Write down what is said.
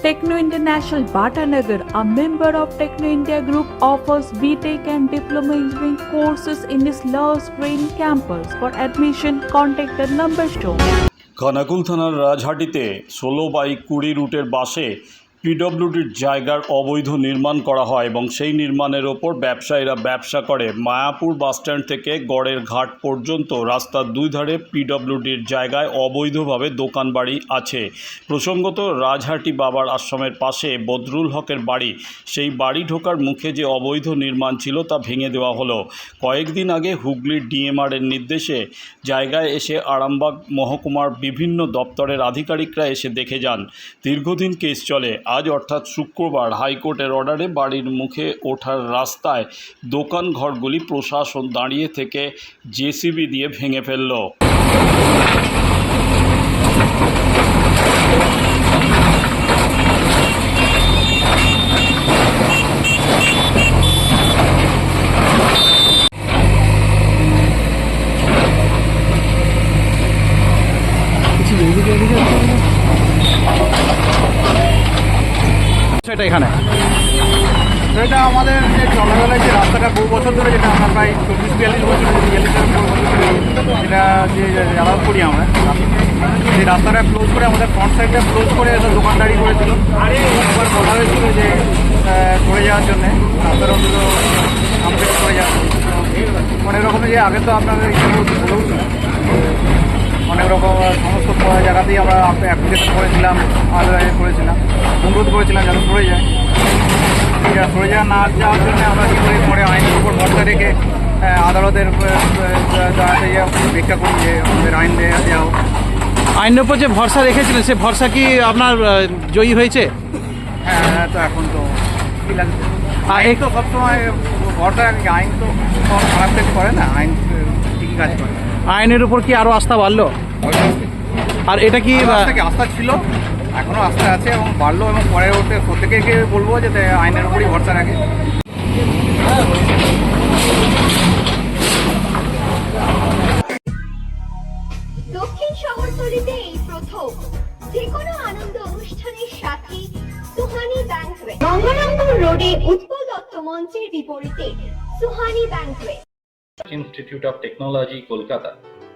Techno International Bhatanagar, a member of Techno India Group, offers BTEC and Diploma Engineering courses in its Love Spring campus. For admission, contact the number shown. Khanakul থানার রাজহাটিতে ষোলো by কুড়ি রুটের বাসে পিডব্লিউডির জায়গার অবৈধ নির্মাণ করা হয় এবং সেই নির্মাণের ওপর ব্যবসায়ীরা ব্যবসা করে। মায়াপুর বাসস্ট্যান্ড থেকে গড়ের ঘাট পর্যন্ত রাস্তার দুই ধারে পিডব্লিউডির জায়গায় অবৈধভাবে দোকান বাড়ি আছে। প্রসঙ্গত, রাজহাটি বাবার আশ্রমের পাশে বদরুল হকের বাড়ি। সেই বাড়ি ঢোকার মুখে যে অবৈধ নির্মাণ ছিল তা ভেঙে দেওয়া হলো। কয়েকদিন আগে হুগলির ডিএমআরের নির্দেশে জায়গায় এসে আরামবাগ মহকুমার বিভিন্ন দপ্তরের আধিকারিকরা এসে দেখে যান। দীর্ঘদিন কেস চলে। আজ অর্থাৎ শুক্রবার হাইকোর্টের অর্ডারে বাড়ির মুখে ওঠার রাস্তায় দোকান ঘরগুলি প্রশাসন দাঁড়িয়ে থেকে জেসিবি দিয়ে ভেঙে ফেলল। সেটা এখানে? সেটা আমাদের যে চলাবেলায় যে রাস্তাটা বহু বছর ধরে যেটা আমরা প্রায় চব্বিশ, বিয়াল্লিশ বছর বিয়াল্লিশ যেটা যে অ্যালাউ করি আমরা। সেই রাস্তাটা ক্লোজ করে আমাদের ফ্রন্ট সাইডটা ক্লোজ করে একটা দোকানদারি করেছিল। একবার বলা হয়েছিল যে করে যাওয়ার জন্যে। রাস্তাটা অন্তত কমপ্লিট করে যাওয়া অনেক রকমের যে আগে তো আপনাদের। অনেক রকম জায়গাতেই আমরা অ্যাপ্লিকেশন করেছিলাম আর এ করেছিলাম। অনুরোধ করেছিলাম যেন সরে যায়। সরে যাওয়া না যাওয়ার জন্য আমরা কী করি পরে আইনের উপর ভরসা রেখে আদালতের দাঁড়াতে ভিক্ষা করি যে আমাদের আইন দেওয়া দেওয়া হোক। আইনের উপর যে ভরসা রেখেছিলেন সে ভরসা কি আপনার জয়ী হয়েছে? হ্যাঁ তো এখন তো কি লাগছে আইন এই- তো সবসময় ভরসা আইন তো খারাপ কিছু করে না আইন ঠিকই কাজ করে। আইনের উপর কি আরও আস্থা বাড়লো? আর এটা কি থেকে আস্থা ছিল এখনও আস্থা আছে এবং বাড়লো এবং পরে ওতে প্রত্যেকে বলব যে আইনের উপরই ভরসা রাখে। দক্ষিণ শহরতলিতে এই প্রথম যে কোনো আনন্দ অনুষ্ঠানের সাথে সুহানি ব্যাংকুয়েট গঙ্গারামপুর রোডে উৎপল দত্ত মঞ্চের বিপরীতে Suhani banquet Institute of Technology, Kolkata,